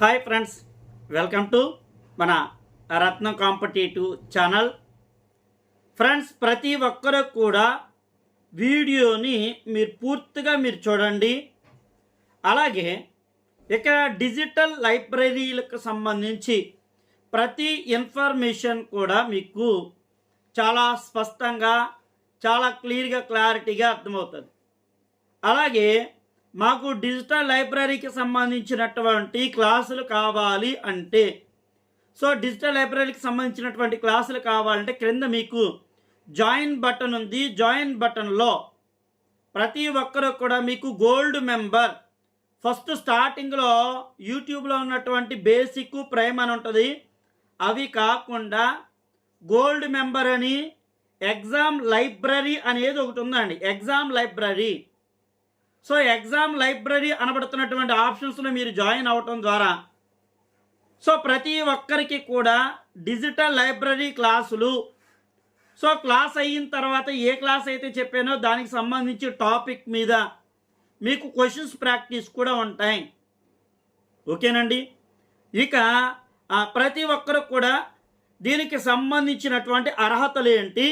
Hi friends welcome to మన రత్నం competitive channel. Friends ప్రతి ఒక్కరు కూడా వీడియోని మీరు పూర్తిగా మీరు చూడండి. అలాగే ఇక్కడ డిజిటల్ లైబ్రరీలకు సంబంధించి ప్రతి ఇన్ఫర్మేషన్ కూడా మీకు చాలా స్పష్టంగా చాలా క్లియర్గా క్లారిటీగా అర్థమవుతుంది. అలాగే మాకు డిజిటల్ లైబ్రరీకి సంబంధించినటువంటి క్లాసులు కావాలి అంటే. సో డిజిటల్ లైబ్రరీకి సంబంధించినటువంటి క్లాసులు కావాలంటే క్రింద మీకు జాయిన్ బటన్ ఉంది. జాయిన్ బటన్లో ప్రతి ఒక్కరు కూడా మీకు గోల్డ్ మెంబర్ ఫస్ట్ స్టార్టింగ్లో యూట్యూబ్లో ఉన్నటువంటి బేసిక్ ప్రైమ్ అని ఉంటుంది. అవి కాకుండా గోల్డ్ మెంబర్ అని ఎగ్జామ్ లైబ్రరీ అనేది ఒకటి ఉందండి. Exam library so exam library అనబడుతున్నటువంటి ఆప్షన్స్లో మీరు జాయిన్ అవ్వటం ద్వారా సో ప్రతి ఒక్కరికి కూడా డిజిటల్ లైబ్రరీ క్లాసులు. సో క్లాస్ అయిన తర్వాత ఏ క్లాస్ అయితే చెప్పానో దానికి సంబంధించి టాపిక్ మీద మీకు క్వశ్చన్స్ ప్రాక్టీస్ కూడా ఉంటాయి. ఓకేనండి? ఇక ప్రతి ఒక్కరు కూడా దీనికి సంబంధించినటువంటి అర్హతలు ఏంటి?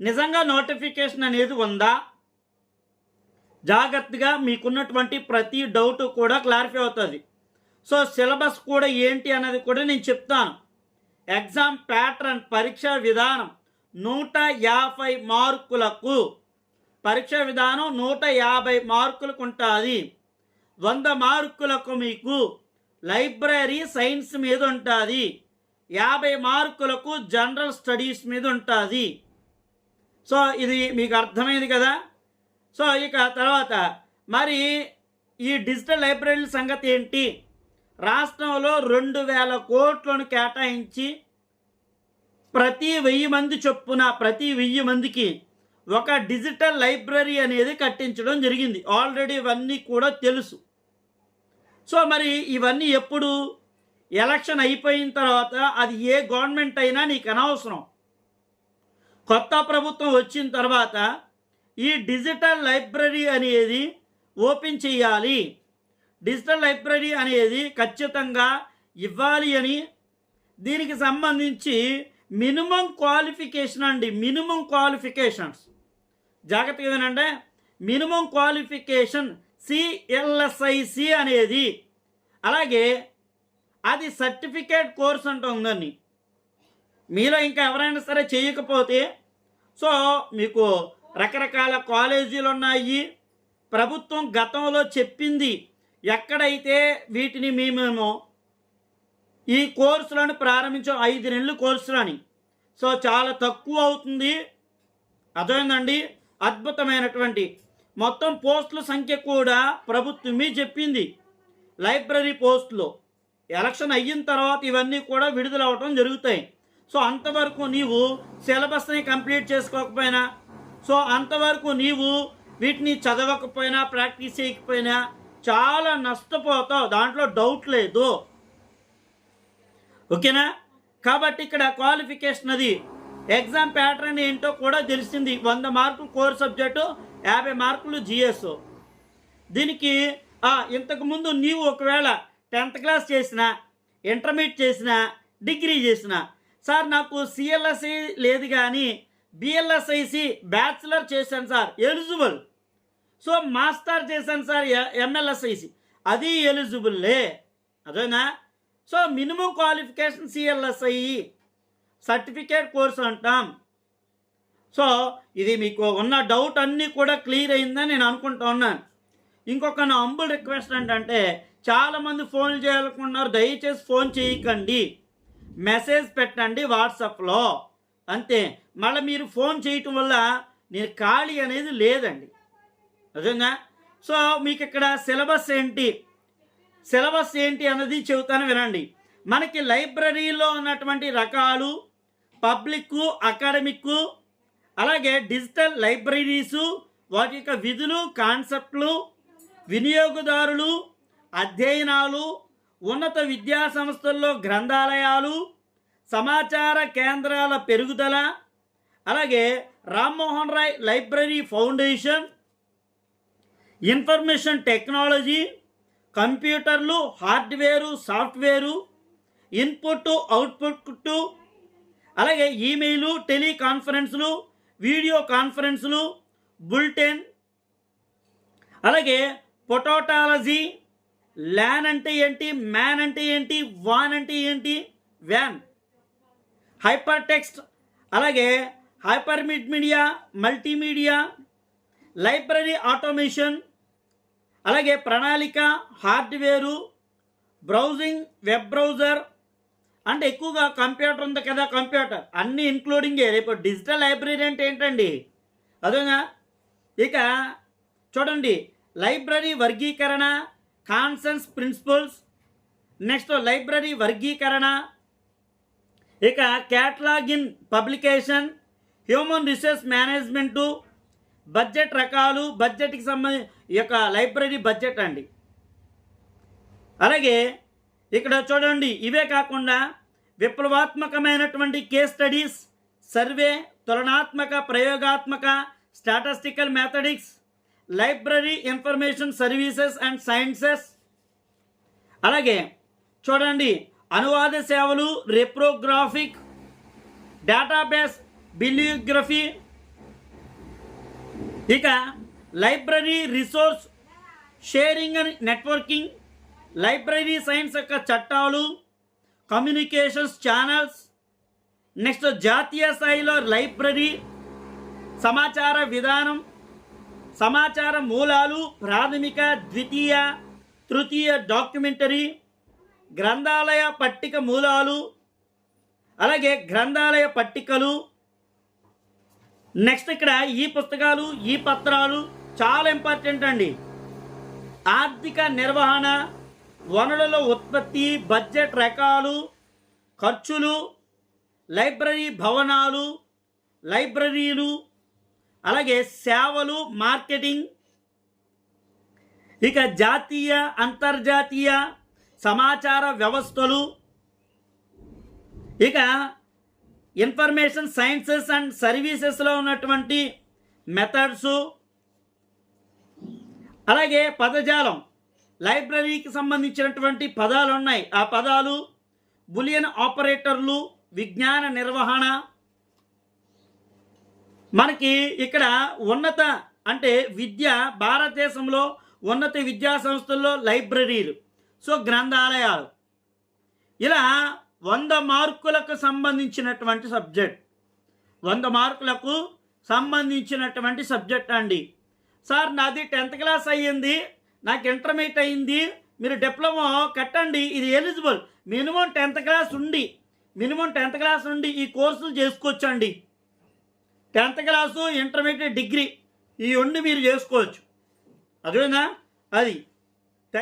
నిజంగా నోటిఫికేషన్ అనేది ఉందా? జాగ్రత్తగా మీకున్నటువంటి ప్రతి డౌట్ కూడా క్లారిఫై అవుతుంది. సో సిలబస్ కూడా ఏంటి అన్నది కూడా నేను చెప్తాను. ఎగ్జామ్ ప్యాటర్న్ పరీక్ష విధానం నూట యాభై మార్కులకు పరీక్ష విధానం నూట యాభై మార్కులకు ఉంటుంది. వంద మార్కులకు మీకు లైబ్రరీ సైన్స్ మీద ఉంటుంది. యాభై మార్కులకు జనరల్ స్టడీస్ మీద ఉంటుంది. సో ఇది మీకు అర్థమైంది కదా? సో ఇక తర్వాత మరి ఈ డిజిటల్ లైబ్రరీల సంగతి ఏంటి? రాష్ట్రంలో రెండు వేల కోట్లను కేటాయించి ప్రతి వెయ్యి మంది చొప్పున ప్రతి వెయ్యి మందికి ఒక డిజిటల్ లైబ్రరీ అనేది కట్టించడం జరిగింది. ఆల్రెడీ ఇవన్నీ కూడా తెలుసు. సో మరి ఇవన్నీ ఎప్పుడు? ఎలక్షన్ అయిపోయిన తర్వాత అది ఏ గవర్నమెంట్ అయినా నీకు అనవసరం. కొత్త ప్రభుత్వం వచ్చిన తర్వాత ఈ డిజిటల్ లైబ్రరీ అనేది ఓపెన్ చేయాలి. డిజిటల్ లైబ్రరీ అనేది ఖచ్చితంగా ఇవ్వాలి అని దీనికి సంబంధించి మినిమం క్వాలిఫికేషన్ అండి మినిమం క్వాలిఫికేషన్స్. జాగ్రత్తగా ఏంటంటే మినిమం క్వాలిఫికేషన్ సిఎల్ఎస్ఐసి అనేది. అలాగే అది సర్టిఫికేట్ కోర్స్ అంటూ ఉందండి. మీలో ఇంకా ఎవరైనా సరే చేయకపోతే సో మీకు రకరకాల కాలేజీలు ఉన్నాయి ప్రభుత్వం గతంలో చెప్పింది ఎక్కడైతే వీటిని మేము ఈ కోర్సులను ప్రారంభించాం ఐదు నెలలు కోర్సులని. సో చాలా తక్కువ అవుతుంది. అర్థమైందండి? అద్భుతమైనటువంటి. మొత్తం పోస్టుల సంఖ్య కూడా ప్రభుత్వమే చెప్పింది. లైబ్రరీ పోస్టులు. ఎలక్షన్ అయిన తర్వాత ఇవన్నీ కూడా విడుదల అవటం జరుగుతాయి. సో అంతవరకు నీవు సిలబస్ని కంప్లీట్ చేసుకోకపోయినా సో అంతవరకు నీవు వీటిని చదవకపోయినా ప్రాక్టీస్ చేయకపోయినా చాలా నష్టపోతావు. దాంట్లో డౌట్ లేదు. ఓకేనా? కాబట్టి ఇక్కడ క్వాలిఫికేషన్ అది. ఎగ్జామ్ ప్యాటర్న్ ఏంటో కూడా తెలిసింది. వంద మార్కులు కోర్ సబ్జెక్టు యాభై మార్కులు జిఎస్ దీనికి ఇంతకుముందు నీవు ఒకవేళ టెన్త్ క్లాస్ చేసిన ఇంటర్మీడియట్ చేసిన డిగ్రీ చేసిన సార్ నాకు సిఎల్ఎస్ఈ లేదు కానీ బిఎల్ఎస్ఐసి బ్యాచిలర్ చేశాను సార్. ఎలిజిబుల్ సో మాస్టర్ చేశాను సార్ ఎంఎల్ఎస్ఐసి అది ఎలిజిబుల్లే అదేనా? So minimum qualification CLSI certificate course అంటాం. సో ఇది మీకు ఉన్న డౌట్ అన్నీ కూడా క్లియర్ అయిందని నేను అనుకుంటా ఉన్నాను. ఇంకొక నా అంబుల్ రిక్వెస్ట్ ఏంటంటే చాలామంది ఫోన్ చేయాలనుకుంటున్నారు దయచేసి ఫోన్ చేయకండి. మెసేజ్ పెట్టండి వాట్సాప్లో అంతే. మళ్ళీ మీరు ఫోన్ చేయటం వల్ల నేను ఖాళీ అనేది లేదండి. నిజంగా? సో మీకు ఇక్కడ సిలబస్ ఏంటి? సిలబస్ ఏంటి అన్నది చెబుతాను వినండి. మనకి లైబ్రరీలో ఉన్నటువంటి రకాలు పబ్లిక్ అకాడమిక్ అలాగే డిజిటల్ లైబ్రరీసు వాటి యొక్క విధులు కాన్సెప్ట్లు వినియోగదారులు అధ్యయనాలు ఉన్నత విద్యా సంస్థల్లో గ్రంథాలయాలు సమాచార కేంద్రాల పెరుగుదల అలాగే Rammohan Roy library foundation information technology కంప్యూటర్లు హార్డ్వేరు సాఫ్ట్వేరు ఇన్పుట్ అవుట్పుట్ అలాగే ఈమెయిలు టెలికాన్ఫరెన్స్లు వీడియో కాన్ఫరెన్స్లు బుల్టెన్ అలాగే పొటోటాలజీ ల్యాన్ అంటే ఏంటి మ్యాన్ అంటే ఏంటి వాన్ అంటే ఏంటి వ్యాన్. హైపర్ టెక్స్ట్ అలాగే hypermedia multimedia library automation అలాగే ప్రణాళిక హార్డ్వేరు బ్రౌజింగ్ వెబ్ బ్రౌజర్ అంటే ఎక్కువగా కంప్యూటర్ ఉంది కదా కంప్యూటర్ అన్నీ ఇంక్లూడింగే. రేపు డిజిటల్ లైబ్రరీ అంటే ఏంటండి? అదేనా? ఇక చూడండి లైబ్రరీ వర్గీకరణ కాన్సన్స్ ప్రిన్సిపల్స్ నెక్స్ట్ లైబ్రరీ వర్గీకరణ ఇక catalogue in publication human resource management budget రకాలు బడ్జెట్కి సంబంధించి ఈ యొక్క లైబ్రరీ బడ్జెట్ అండి. అలాగే ఇక్కడ చూడండి ఇవే కాకుండా విప్లవాత్మకమైనటువంటి కేస్ స్టడీస్ సర్వే తులనాత్మక ప్రయోగాత్మక statistical methodics library information services and sciences. అలాగే చూడండి అనువాద సేవలు రెప్రోగ్రాఫిక్ డేటాబేస్ బిలియోగ్రఫీ ఇక library resource sharing and networking library science యొక్క చట్టాలు కమ్యూనికేషన్స్ ఛానల్స్ నెక్స్ట్ జాతీయ స్థాయిలో లైబ్రరీ సమాచార విధానం సమాచార మూలాలు ప్రాథమిక ద్వితీయ తృతీయ డాక్యుమెంటరీ గ్రంథాలయ పట్టిక మూలాలు అలాగే గ్రంథాలయ పట్టికలు. నెక్స్ట్ ఇక్కడ ఈ పుస్తకాలు ఈ పత్రాలు చాలా ఇంపార్టెంట్ అండి. ఆర్థిక నిర్వహణ వనరుల ఉత్పత్తి బడ్జెట్ రకాలు ఖర్చులు లైబ్రరీ భవనాలు లైబ్రరీలు అలాగే సేవలు మార్కెటింగ్. ఇక జాతీయ అంతర్జాతీయ సమాచార వ్యవస్థలు. ఇక ఇన్ఫర్మేషన్ సైన్సెస్ అండ్ సర్వీసెస్లో ఉన్నటువంటి మెథడ్స్. అలాగే పదజాలం లైబ్రరీకి సంబంధించినటువంటి పదాలు ఉన్నాయి. ఆ పదాలు బులియన్ ఆపరేటర్లు విజ్ఞాన నిర్వహణ. మనకి ఇక్కడ ఉన్నత అంటే విద్య భారతదేశంలో ఉన్నత విద్యా సంస్థల్లో లైబ్రరీలు. సో గ్రంథాలయాలు ఇలా వంద మార్కులకు సంబంధించినటువంటి సబ్జెక్ట్. వంద మార్కులకు సంబంధించినటువంటి సబ్జెక్ట్ అండి. సార్ నాది టెన్త్ క్లాస్ అయ్యింది నాకు ఇంటర్మీడియట్ అయింది మీరు డిప్లొమా కట్టండి ఇది ఎలిజిబుల్. మినిమం టెన్త్ క్లాస్ ఉండి మినిమం టెన్త్ క్లాస్ నుండి ఈ కోర్సులు చేసుకోవచ్చండి. టెన్త్ క్లాసు ఇంటర్మీడియట్ డిగ్రీ ఈ ఉండి మీరు చేసుకోవచ్చు. అదేనా అది